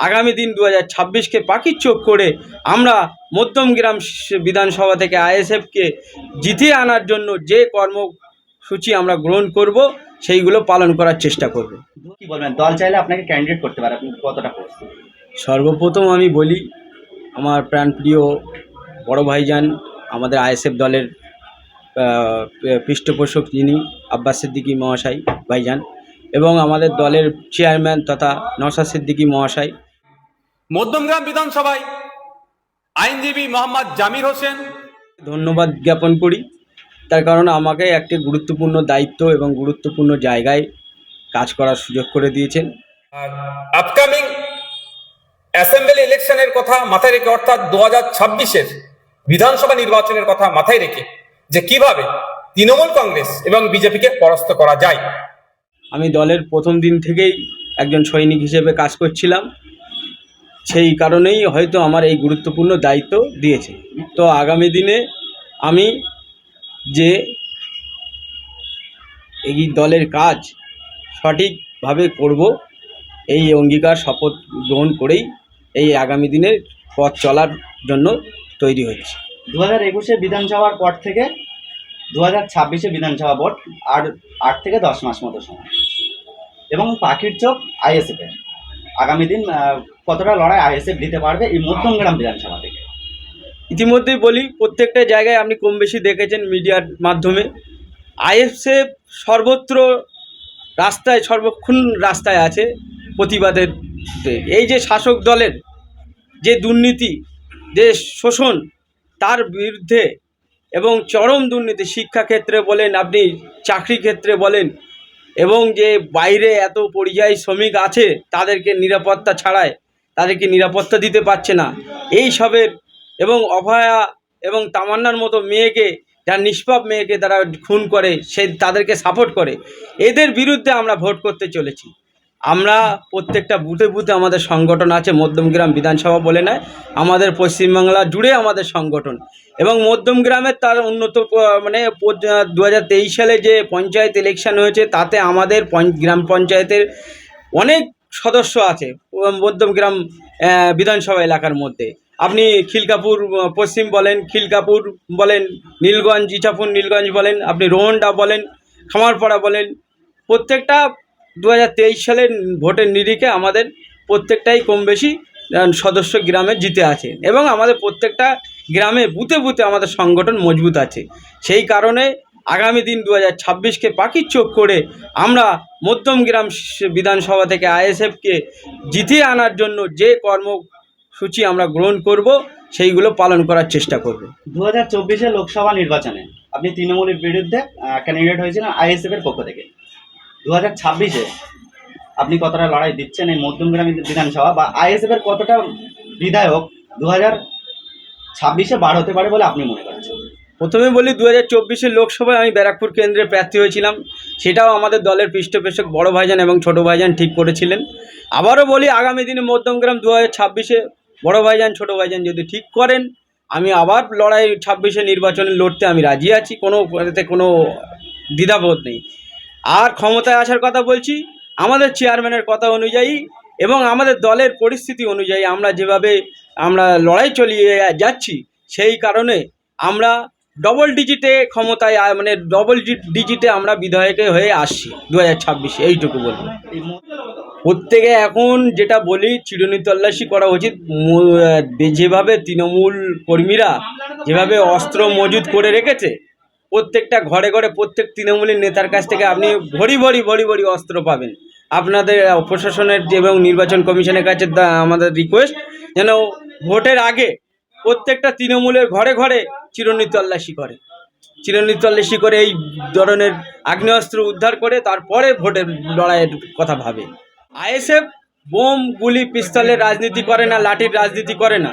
আগামী দিন দু হাজার ছাব্বিশকে পাখির চোখ করে আমরা মধ্যমগ্রাম বিধানসভা থেকে আইএসএফকে জিতিয়ে আনার জন্য যে কর্মসূচি আমরা গ্রহণ করব সেইগুলো পালন করার চেষ্টা করব। কি বলবেন? দল চাইলে আপনাকে ক্যান্ডিডেট করতে পারে আপনি কতটা সর্বপ্রথম আমি বলি আমার প্রাণপ্রিয় বড় ভাইজান আমাদের আইএসএফ দলের পৃষ্ঠপোষক যিনি আব্বাস সিদ্দিকী মহাশয় ভাইজান এবং আমাদের দলের চেয়ারম্যান তথা নওশাদ সিদ্দিকী মহাশয় মধ্যমগ্রাম বিধানসভায় আইনজীবী মোহাম্মদ জামির হোসেন। ধন্যবাদ জ্ঞাপন করি। তার কারণ আমাকে একটি গুরুত্বপূর্ণ দায়িত্ব এবং গুরুত্বপূর্ণ জায়গায় কাজ করার সুযোগ করে দিয়েছেন। আপকামিং অ্যাসেম্বলি ইলেকশনের কথা মাথায় রেখে অর্থাৎ দু হাজার ছাব্বিশের বিধানসভা নির্বাচনের কথা মাথায় রেখে যে কীভাবে তৃণমূল কংগ্রেস এবং বিজেপিকে পরাস্ত করা যায়। আমি দলের প্রথম দিন থেকেই একজন সৈনিক হিসেবে কাজ করছিলাম। সেই কারণেই হয়তো আমার এই গুরুত্বপূর্ণ দায়িত্ব দিয়েছে। তো আগামী দিনে আমি যে এই দলের কাজ সঠিকভাবে করব, এই অঙ্গীকার শপথ গ্রহণ করেই এই আগামী দিনের পথ চলার জন্য তৈরি হচ্ছে দু হাজার একুশে বিধানসভার পর থেকে দু হাজার ছাব্বিশে বিধানসভা ভোট, আর আট থেকে দশ মাস মতো সময়। এবং পাখির চোখ আইএসএফ এর আগামী দিন কতটা লড়াই আইএসএফ দিতে পারবে এই মধ্যমগ্রাম বিধানসভা থেকে? ইতিমধ্যেই বলি, প্রত্যেকটা জায়গায় আপনি কম বেশি দেখেছেন মিডিয়ার মাধ্যমে। আইএসএফ সর্বত্র রাস্তায়, সর্বক্ষণ রাস্তায় আছে প্রতিবাদের এই যে শাসক দলের যে দুর্নীতি, যে শোষণ, তার বিরুদ্ধে এবং চরম দুর্নীতি, শিক্ষাক্ষেত্রে বলেন আপনি চাকরি ক্ষেত্রে বলেন এবং যে বাইরে এত পরিযায়ী শ্রমিক আছে, তাদেরকে নিরাপত্তা ছাড়ায় তাদেরকে নিরাপত্তা দিতে পারছে না। এই সবের এবং অভয়া এবং তামান্নার মতো মেয়েকে, যারা নিষ্পাপ মেয়েকে তারা খুন করে, সে তাদেরকে সাপোর্ট করে। এদের বিরুদ্ধে আমরা ভোট করতে চলেছি। আমরা প্রত্যেকটা বুথে বুথে আমাদের সংগঠন আছে মধ্যমগ্রাম বিধানসভা বলে নয়, আমাদের পশ্চিমবাংলা জুড়ে আমাদের সংগঠন। এবং মধ্যমগ্রামের তার উন্নত মানে দু হাজার তেইশ সালে যে পঞ্চায়েত ইলেকশন হয়েছে, তাতে আমাদের গ্রাম পঞ্চায়েতের অনেক সদস্য আছে মধ্যমগ্রাম বিধানসভা এলাকার মধ্যে। আপনি খিলকাপুর, পশ্চিম বলেন, খিলকাপুর বলেন, নীলগঞ্জ ইচাপুর নীলগঞ্জ বলেন, আপনি রোহনডা বলেন, খামারপাড়া বলেন, প্রত্যেকটা দু হাজার তেইশ সালের ভোটের নিরিখে আমাদের প্রত্যেকটাই কম বেশি সদস্য গ্রামে জিতে আছে। এবং আমাদের প্রত্যেকটা গ্রামে বুতে বুতে আমাদের সংগঠন মজবুত আছে। সেই কারণে আগামী দিন দু হাজার ছাব্বিশকে পাখির চোখ করে আমরা মধ্যম গ্রাম বিধানসভা থেকে আইএসএফকে জিতিয়ে আনার জন্য যে কর্মসূচি আমরা গ্রহণ করব, সেইগুলো পালন করার চেষ্টা করব। দু হাজার লোকসভা নির্বাচনে আপনি তৃণমূলের বিরুদ্ধে ক্যান্ডিডেট হয়েছিলেন আইএসএফ এর পক্ষ থেকে। দু হাজার ছাব্বিশে আপনি কতটা লড়াই দিচ্ছেন এই মধ্যমগ্রাম বিধানসভা বা আইএসএফ এর কতটা বিধায়ক দু হাজার ছাব্বিশে বার হতে পারে বলে আপনি মনে করছেন? প্রথমে বলি দু হাজার চব্বিশের লোকসভায় আমি ব্যারাকপুর কেন্দ্রে প্রার্থী হয়েছিলাম। সেটাও আমাদের দলের পৃষ্ঠপোষক বড় ভাইজান এবং ছোট ভাইজান ঠিক করেছিলেন। আবারও বলি আগামী দিনে মধ্যমগ্রাম দু হাজার ছাব্বিশে বড় ভাইজান, ছোট ভাইজান যদি ঠিক করেন, আমি আবার লড়াই ছাব্বিশে নির্বাচনে লড়তে আমি রাজি আছি। কোনো কোনো দ্বিধাবোধ নেই। আর ক্ষমতায় আসার কথা বলছি, আমাদের চেয়ারম্যানের কথা অনুযায়ী এবং আমাদের দলের পরিস্থিতি অনুযায়ী আমরা যেভাবে আমরা লড়াই চলিয়ে যাচ্ছি, সেই কারণে আমরা ডবল ডিজিটে ক্ষমতায় মানে ডবল ডিজিটে আমরা বিধায়কে হয়ে আসছি দু হাজার ছাব্বিশে, এইটুকু বলব। প্রত্যেকে এখন যেটা বলি চিরুনি তল্লাশি করা উচিত। যেভাবে তৃণমূল কর্মীরা যেভাবে অস্ত্র মজুত করে রেখেছে প্রত্যেকটা ঘরে ঘরে প্রত্যেক তৃণমূলের নেতার কাছ থেকে আপনি ভরি ভরি ভরি ভরি অস্ত্র পাবেন। আপনাদের প্রশাসনের এবং নির্বাচন কমিশনের কাছে আমাদের রিকোয়েস্ট যেন ভোটের আগে প্রত্যেকটা তৃণমূলের ঘরে ঘরে তল্লাশি করে। তল্লাশি করে এই ধরনের আগ্নেয়াস্ত্র উদ্ধার করে তারপরে ভোটের লড়াইয়ের কথা ভাবে। আইএসএফ বোম, গুলি, পিস্তলের রাজনীতি করে না, লাঠির রাজনীতি করে না।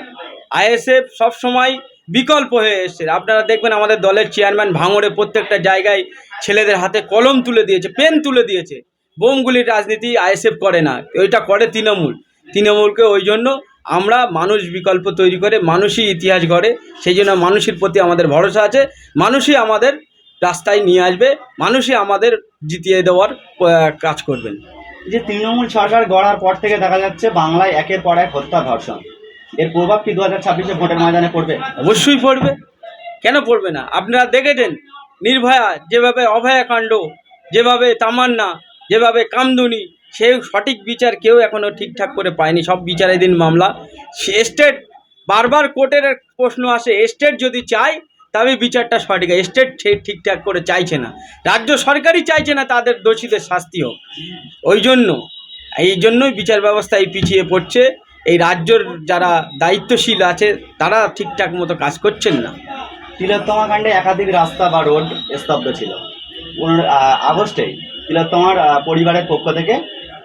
আইএসএফ সবসময় বিকল্প হয়ে এসছে। আপনারা দেখবেন আমাদের দলের চেয়ারম্যান ভাঙড়ে প্রত্যেকটা জায়গায় ছেলেদের হাতে কলম তুলে দিয়েছে, পেন তুলে দিয়েছে। বোমগুলির রাজনীতি আইএসএফ করে না, ওইটা করে তৃণমূল। তৃণমূলকে ওই জন্য আমরা মানুষ বিকল্প তৈরি করে, মানুষই ইতিহাস গড়ে, সেই জন্য মানুষের প্রতি আমাদের ভরসা আছে। মানুষই আমাদের রাস্তায় নিয়ে আসবে, মানুষই আমাদের জিতিয়ে দেওয়ার কাজ করবেন। যে তৃণমূল সরকার গড়ার পর থেকে দেখা যাচ্ছে বাংলায় একের পর এক হত্যা ধর্ষণ। এর প্রভাব কি দু হাজার ছাব্বিশে ভোটের ময়দানে পড়বে? অবশ্যই পড়বে। কেন পড়বে না? আপনারা দেখেছেন, নির্ভয়া, যেভাবে অভয়াকাণ্ড যেভাবে তামান্না, যেভাবে কামদুনি, সেই সঠিক বিচার কেউ এখনও ঠিকঠাক করে পায়নি। সব বিচারাধীন মামলা। সে স্টেট, বারবার কোর্টের প্রশ্ন আসে, স্টেট যদি চায়, তবে বিচারটা সঠিক। স্টেট সে- ঠিকঠাক করে চাইছে না। রাজ্য সরকারই চাইছে না তাদের দোষীদের শাস্তি হোক। ওই জন্য, এই জন্যই বিচার ব্যবস্থা এই পিছিয়ে পড়ছে। এই রাজ্যর যারা দায়িত্বশীল আছে তারা ঠিকঠাক মতো কাজ করছেন না। তিলোত্তমা কাণ্ডে একাধিক রাস্তা বা রোড স্তব্ধ ছিল। পনেরো আগস্টে তিলোত্তমার পরিবারের পক্ষ থেকে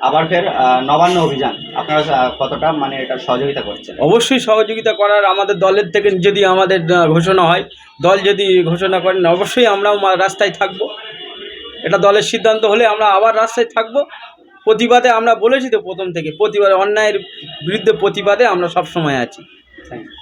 আবার ফের নবান্ন অভিযান। আপনারা কতটা মানে এটা সহযোগিতা করছেন? অবশ্যই সহযোগিতা করার আমাদের দলের থেকে যদি আমাদের ঘোষণা হয় দল যদি ঘোষণা করেন অবশ্যই আমরাও রাস্তায় থাকব। এটা দলের সিদ্ধান্ত হলে আমরা আবার রাস্তায় থাকব। প্রতিবাদে আমরা বলেছি তো প্রথম থেকে, প্রতিবাদে, অন্যায়ের বিরুদ্ধে প্রতিবাদে আমরা সব সময় আছি থ্যাংক you.